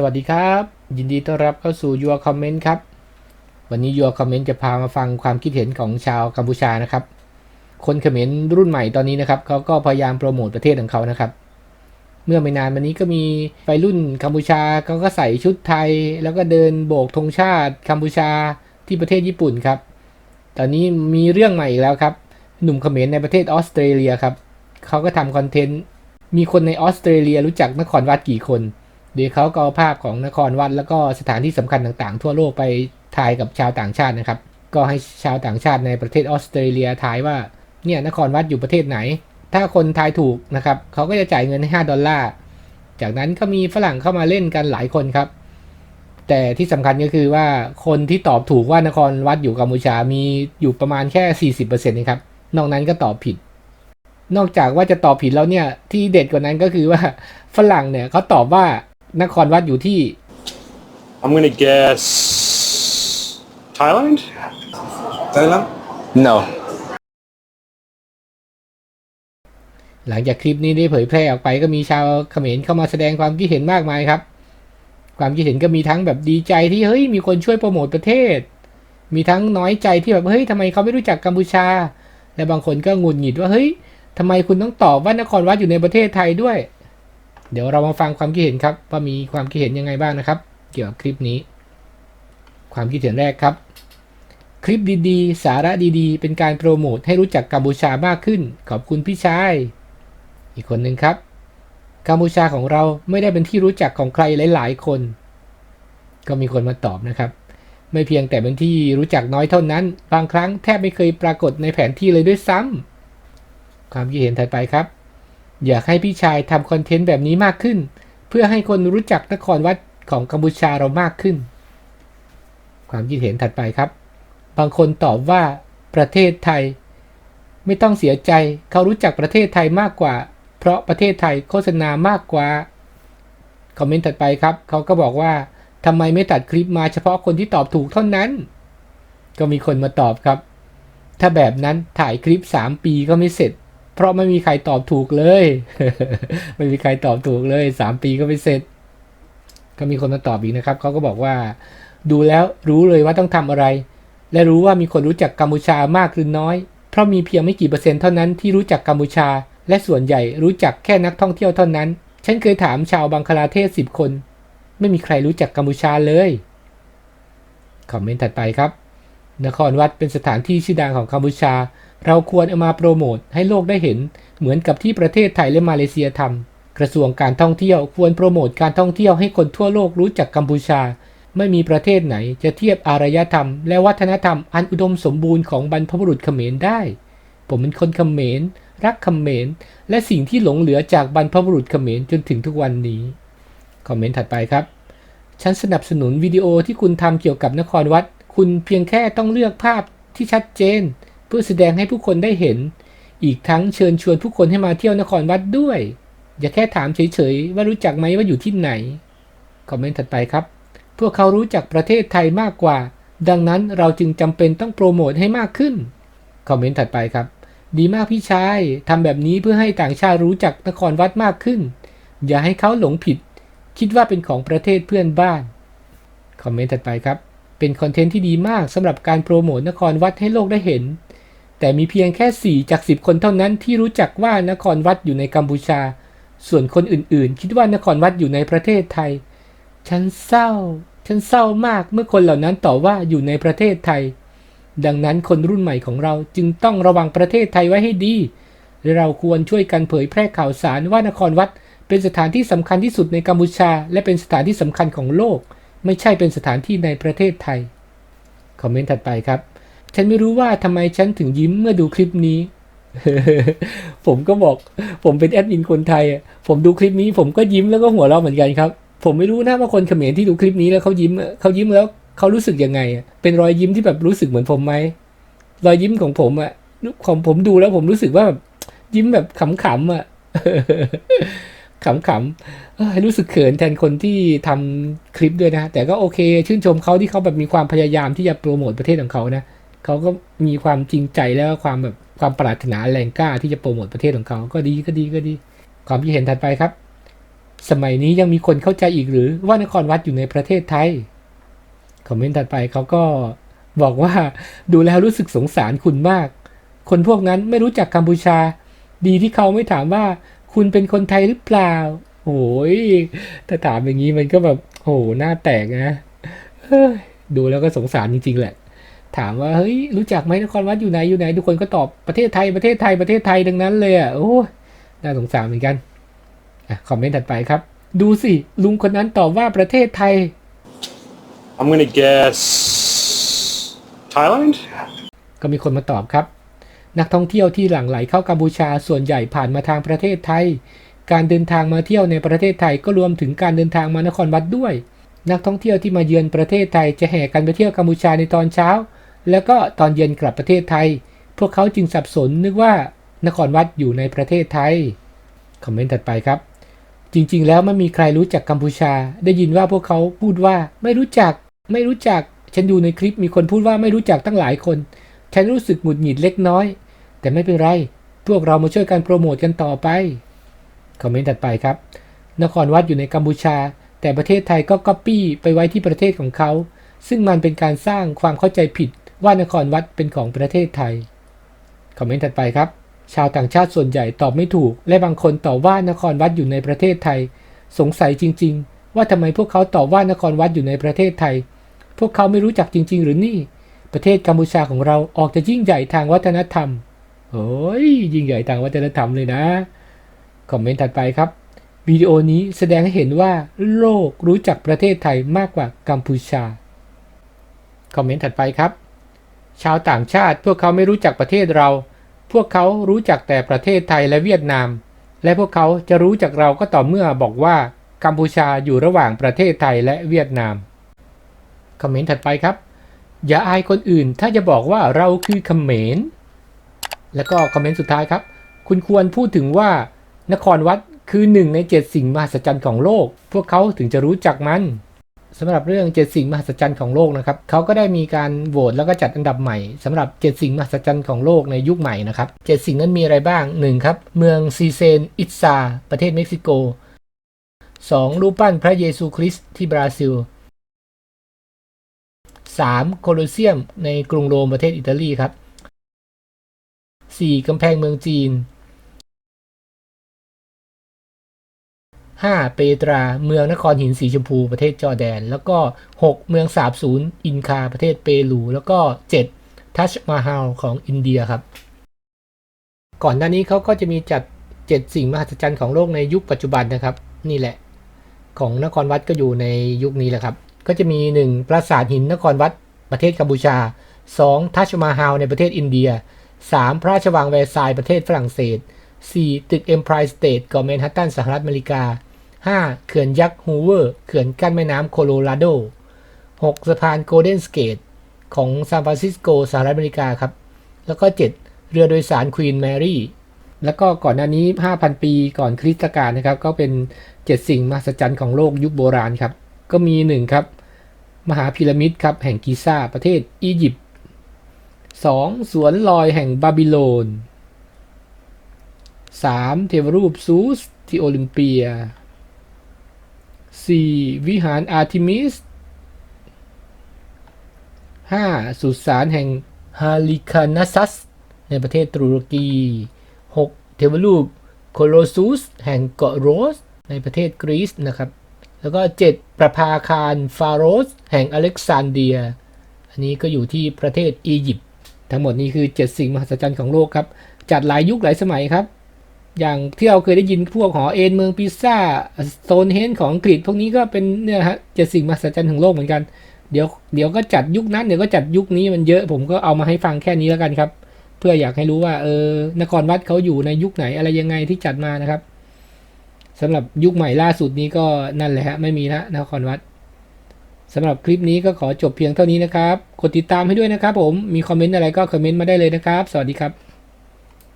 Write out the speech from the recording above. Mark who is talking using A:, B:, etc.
A: สวัสดีครับ ยินดีต้อนรับเข้าสู่ Your Comment ครับ วันนี้ Your Comment จะพามาฟังความคิดเห็นของชาวกัมพูชานะครับ คนเขมรรุ่นใหม่ตอนนี้นะครับเขาก็พยายามโปรโมทประเทศของเขานะครับ เมื่อไม่นานมานี้ก็มีวัยรุ่นกัมพูชาเขาก็ใส่ชุดไทย แล้วก็เดินโบกธงชาติกัมพูชาที่ประเทศญี่ปุ่นครับ ตอนนี้มีเรื่องใหม่อีกแล้วครับ หนุ่มเขมรในประเทศออสเตรเลียครับเขาก็ทำคอนเทนต์มีคนในออสเตรเลียรู้จักนครวัดกี่คน โดยเขาก็เอาภาพของนครวัดแล้วก็สถานที่สำคัญต่างๆ ทั่วโลกไปถ่ายกับชาวต่างชาตินะครับ ก็ให้ชาวต่างชาติในประเทศออสเตรเลียถ่ายว่าเนี่ยนครวัดอยู่ประเทศไหน ถ้าคนทายถูกนะครับเขาก็จะจ่ายเงินให้5ดอลลาร์จากนั้นก็มีฝรั่งเข้ามาเล่นกันหลายคนครับ แต่ที่สำคัญก็คือว่าคนที่ตอบถูกว่านครวัดอยู่กัมพูชามีอยู่ประมาณแค่ 40%นะครับ นอกนั้นก็ตอบผิด นอกจากว่าจะตอบผิดแล้วเนี่ยที่เด็ดกว่านั้นก็คือว่าฝรั่งเนี่ยเขาตอบว่า นครวัดอยู่ที่
B: I'm gonna guess Thailand.
C: Thailand? No.
A: หลังจากคลิปนี้ได้เผยแพร่ออกไปก็มีชาวเขมรเข้ามาแสดงความคิดเห็นมากมายครับ ความคิดเห็นก็มีทั้งแบบดีใจที่เฮ้ยมีคนช่วยโปรโมทประเทศ มีทั้งน้อยใจที่แบบเฮ้ยทำไมเขาไม่รู้จักกัมพูชา และบางคนก็หงุดหงิดว่าเฮ้ยทำไมคุณต้องตอบว่านครวัดอยู่ในประเทศไทยด้วย เดี๋ยวเรามาฟังความคิดเห็นครับ ว่ามีความคิดเห็นยังไงบ้างนะครับ เกี่ยวกับคลิปนี้ ความคิดเห็นแรกครับ คลิปดีๆ สาระดีๆ เป็นการโปรโมทให้รู้จักกัมพูชามากขึ้น ขอบคุณพี่ชาย อีกคนหนึ่งครับกัมพูชาของเราไม่ได้เป็นที่รู้จักของใครหลายๆคน ก็มีคนมาตอบนะครับ ไม่เพียงแต่เป็นที่รู้จักน้อยเท่านั้น บางครั้งแทบไม่เคยปรากฏในแผนที่เลยด้วยซ้ำความคิดเห็นถัดไปครับ อยากให้พี่ชายทำคอนเทนต์แบบนี้มากขึ้น เพื่อให้คนรู้จักนครวัดของกัมพูชาเรามากขึ้น ความคิดเห็นถัดไปครับ บางคนตอบว่าประเทศไทย ไม่ต้องเสียใจเขารู้จักประเทศไทยมากกว่า เพราะประเทศไทยโฆษณามากกว่าคอมเมนต์ถัดไปครับเขาก็บอกว่าทำไมไม่ตัดคลิปมาเฉพาะคนที่ตอบถูกเท่านั้น ก็มีคนมาตอบครับ ถ้าแบบนั้นถ่ายคลิป 3 ปีก็ไม่เสร็จ เพราะไม่มีใครตอบถูกเลย ไม่มีใครตอบถูกเลย3ปีก็ไม่เสร็จ ก็มีคนมาตอบอีกนะครับเขาก็บอกว่า ดูแล้วรู้เลยว่าต้องทำอะไร และรู้ว่ามีคนรู้จักกัมพูชามากหรือน้อย เพราะมีเพียงไม่กี่เปอร์เซ็นต์เท่านั้นที่รู้จักกัมพูชา และส่วนใหญ่รู้จักแค่นักท่องเที่ยวเท่านั้น ฉันเคยถามชาวบังคลาเทศสิบคน ไม่มีใครรู้จักกัมพูชาเลยคอมเมนต์ถัดไปครับ นครวัดเป็นสถานที่ชื่อดังของกัมพูชา เราควรเอามาโปรโมทให้โลกได้เห็น เหมือนกับที่ประเทศไทยและมาเลเซียทำกระทรวงการท่องเที่ยวควรโปรโมทการท่องเที่ยวให้คนทั่วโลกรู้จักกัมพูชา ไม่มีประเทศไหนจะเทียบอารยธรรม และวัฒนธรรมอันอุดมสมบูรณ์ของบรรพบุรุษเขมรได้ ผมเป็นคนเขมรรักเขมรและสิ่งที่หลงเหลือจากบรรพบุรุษเขมรจนถึงทุกวันนี้ คอมเมนต์ถัดไปครับ ฉันสนับสนุนวิดีโอที่คุณทำเกี่ยวกับนครวัด คุณเพียงแค่ต้องเลือกภาพที่ชัดเจน เพื่อแสดงให้ผู้คนได้เห็น อีกทั้งเชิญชวนผู้คนให้มาเที่ยวนครวัดด้วย อย่าแค่ถามเฉยๆว่ารู้จักไหมว่าอยู่ที่ไหน คอมเมนต์ถัดไปครับ พวกเขารู้จักประเทศไทยมากกว่า ดังนั้นเราจึงจำเป็นต้องโปรโมทให้มากขึ้น คอมเมนต์ถัดไปครับ ดีมากพี่ชายทำแบบนี้เพื่อให้ต่างชาติรู้จักนครวัดมากขึ้น อย่าให้เขาหลงผิด คิดว่าเป็นของประเทศเพื่อนบ้าน คอมเมนต์ถัดไปครับเป็นคอนเทนต์ที่ดีมากสำหรับการโปรโมทนครวัดให้โลกได้เห็น แต่มีเพียงแค่ 4 จาก 10 คนเท่านั้นที่รู้จักว่านครวัดอยู่ในกัมพูชา ส่วนคนอื่นๆ คิดว่านครวัดอยู่ในประเทศไทย ฉันเศร้า ฉันเศร้ามากเมื่อคนเหล่านั้นตอบว่าอยู่ในประเทศไทย ดังนั้นคนรุ่นใหม่ของเราจึงต้องระวังประเทศไทยไว้ให้ดี เราควรช่วยกันเผยแพร่ข่าวสารว่านครวัดเป็นสถานที่สำคัญที่สุดในกัมพูชา และเป็นสถานที่สำคัญของโลก ไม่ใช่เป็นสถานที่ในประเทศไทย คอมเมนต์ถัดไปครับ ฉันไม่รู้ว่าทำไมฉันถึงยิ้มเมื่อดูคลิปนี้ ผมก็บอก ผมเป็นแอดมินคนไทย ผมดูคลิปนี้ ผมก็ยิ้มแล้วก็หัวเราะเหมือนกันครับ ผมไม่รู้นะว่าคนเขมรที่ดูคลิปนี้แล้วเขายิ้มเขายิ้มแล้วเขารู้สึกยังไง เป็นรอยยิ้มที่แบบรู้สึกเหมือนผมไหมรอยยิ้มของผมอะของผมดูแล้วผมรู้สึกว่าแบบยิ้มแบบขำๆอะขำๆรู้สึกเขินแทนคนที่ทำคลิปด้วยนะ แต่ก็โอเค ชื่นชมเขาที่เขาแบบมีความพยายามที่จะโปรโมทประเทศของเขานะ เขาก็มีความจริงใจแล้วความแบบความปรารถนาแรงกล้าที่จะโปรโมทประเทศของเขาก็ดีก็ดีก็ดี ความคิดเห็นถัดไปครับ สมัยนี้ยังมีคนเข้าใจอีกหรือว่านครวัดอยู่ในประเทศไทยคอมเมนต์ถัดไปเขาก็บอกว่าดูแล้วรู้สึกสงสารคุณมาก คนพวกนั้นไม่รู้จักกัมพูชา ดีที่เขาไม่ถามว่าคุณเป็นคนไทยหรือเปล่าโอ้ยถ้าถามอย่างนี้มันก็แบบโอ้หหน้าแตกนะดูแล้วก็สงสารจริงๆแหละ ถามว่าเฮ้ยรู้จักไหมนครวัดอยู่ไหนอยู่ไหน ทุกคนก็ตอบประเทศไทยประเทศไทยประเทศไทยดังนั้นเลยอะโอ้ยน่าสงสารเหมือนกันอะคอมเมนต์ถัดไปครับ ดูสิ ลุงคนนั้นตอบว่าประเทศไทย
B: I'm gonna guess Thailand.
A: ก็มีคนมาตอบครับ นักท่องเที่ยวที่หลั่งไหลเข้ากัมพูชาส่วนใหญ่ผ่านมาทางประเทศไทย การเดินทางมาเที่ยวในประเทศไทยก็รวมถึงการเดินทางมานครวัดด้วย นักท่องเที่ยวที่มาเยือนประเทศไทยจะแห่กันไปเที่ยวกัมพูชาในตอนเช้า แล้วก็ตอนเย็นกลับประเทศไทย พวกเขาจึงสับสนนึกว่านครวัดอยู่ในประเทศไทย คอมเมนต์ถัดไปครับ จริง ๆ แล้วไม่มีใครรู้จักกัมพูชา ได้ยินว่าพวกเขาพูดว่าไม่รู้จัก ไม่รู้จัก ฉันดูในคลิปมีคนพูดว่าไม่รู้จักตั้งหลายคน ฉันรู้สึกหงุดหงิดเล็กน้อย แต่ไม่เป็นไร พวกเรามาช่วยกันโปรโมทกันต่อไป คอมเมนต์ถัดไปครับ นครวัดอยู่ในกัมพูชา แต่ประเทศไทยก็ก๊อปปี้ไปไว้ที่ประเทศของเขา ซึ่งมันเป็นการสร้างความเข้าใจผิดว่านครวัดเป็นของประเทศไทย คอมเมนต์ถัดไปครับ ชาวต่างชาติส่วนใหญ่ตอบไม่ถูก และบางคนตอบว่านครวัดอยู่ในประเทศไทย สงสัยจริง ๆ ว่าทำไมพวกเขาตอบว่านครวัดอยู่ในประเทศไทย พวกเขาไม่รู้จักจริง ๆ หรือนี่ ประเทศกัมพูชาของเราออกจะยิ่งใหญ่ทางวัฒนธรรมโอ้ยยิ่งใหญ่ทางวัฒนธรรมเลยนะ คอมเมนต์ถัดไปครับวิดีโอนี้แสดงให้เห็นว่าโลกรู้จักประเทศไทยมากกว่ากัมพูชา คอมเมนต์ถัดไปครับ ชาวต่างชาติพวกเขาไม่รู้จักประเทศเรา พวกเขารู้จักแต่ประเทศไทยและเวียดนาม และพวกเขาจะรู้จักเราก็ต่อเมื่อบอกว่ากัมพูชาอยู่ระหว่างประเทศไทยและเวียดนาม คอมเมนต์ถัดไปครับ อย่าอายคนอื่นถ้าจะบอกว่าเราคือเขมร แล้วก็คอมเมนต์สุดท้ายครับ คุณควรพูดถึงว่านครวัดคือหนึ่งในเจ็ดสิ่งมหัศจรรย์ของโลก พวกเขาถึงจะรู้จักมัน สำหรับเรื่องเจ็ดสิ่งมหัศจรรย์ของโลกนะครับเขาก็ได้มีการโหวตแล้วก็จัดอันดับใหม่สำหรับเจ็ดสิ่งมหัศจรรย์ของโลกในยุคใหม่นะครับเจ็ดสิ่งนั้นมีอะไรบ้างหนึ่งครับ เมืองซีเซนอิตซาประเทศเม็กซิโกสองรูปปั้นพระเยซูคริสต์ที่บราซิล 3. โคลอเซียมในกรุงโรมประเทศอิตาลีครับ 4. กำแพงเมืองจีน 5. เปตรา เมืองนครหินสีชมพูประเทศจอร์แดน แล้วก็ 6. เมืองสาบสูญอินคาประเทศเปรู แล้วก็ 7. ทัชมาฮาลของอินเดียครับ ก่อนหน้านี้เขาก็จะมีจัด 7 สิ่งมหัศจรรย์ของโลกในยุคปัจจุบันนะครับ นี่แหละ ของนครวัดก็อยู่ในยุคนี้แหละครับ ก็จะมี 1. ปราสาทหินนครวัดประเทศกัมพูชา 2. ทัชมาฮาลในประเทศอินเดีย 3. พระราชวังแวร์ซายน์ประเทศฝรั่งเศส 4. ตึก Empire State กาะแมนฮัตตันสหรัฐอเมริกา 5. เขื่อนยักษ์ฮูเวอร์ เขื่อนกั้นแม่น้ำโคโลราโด 6. สะพานโกลเด้นสเกตของซานฟรานซิสโกสหรัฐอเมริกาครับ แล้วก็ 7. เรือโดยสารควีนแมรี่ แล้วก็ก่อนหน้านี้ 5,000 ปีก่อนคริสตกาลนะครับ ก็เป็น 7 สิ่งมหัศจรรย์ของโลกยุคโบราณครับ ก็มี 1 ครับ มหาพีระมิดครับ แห่งกิซ่าประเทศอียิปต์ 2. สวนลอยแห่งบาบิโลน 3. เทวรูปซูสที่โอลิมเปีย 4. วิหารอาร์ทิมิส 5. สุสานแห่งฮาลิคานัซัส ในประเทศตุรกี 6. เทวรูปโคโลซูสแห่งเกาะโรส ในประเทศกรีซนะครับ แล้วก็ 7. ประภาคารฟาโรส แห่งอเล็กซานเดีย อันนี้ก็อยู่ที่ประเทศอียิปต์ทั้งหมดนี้คือ 7 สิ่งมหัศจรรย์ของโลกครับ จัดหลายยุคหลายสมัยครับ อย่างที่เราเคยได้ยินพวกหอเอ็นเมืองพิซ่าโซนเฮนของอังกฤษพวกนี้ก็เป็นเนี่ยฮะเจ็ดสิ่งมหัศจรรย์ของโลกเหมือนกัน เดี๋ยวเดี๋ยวก็จัดยุคนั้นเดี๋ยวก็จัดยุคนี้มันเยอะผมก็เอามาให้ฟังแค่นี้แล้วกันครับ เพื่ออยากให้รู้ว่าเออนครวัดเขาอยู่ในยุคไหนอะไรยังไงที่จัดมานะครับสำหรับยุคใหม่ล่าสุดนี้ก็นั่นแหละฮะไม่มีละนครวัดสำหรับคลิปนี้ก็ขอจบเพียงเท่านี้นะครับ กดติดตามให้ด้วยนะครับผม มีคอมเมนต์อะไรก็คอมเมนต์มาได้เลยนะครับ สวัสดีครับ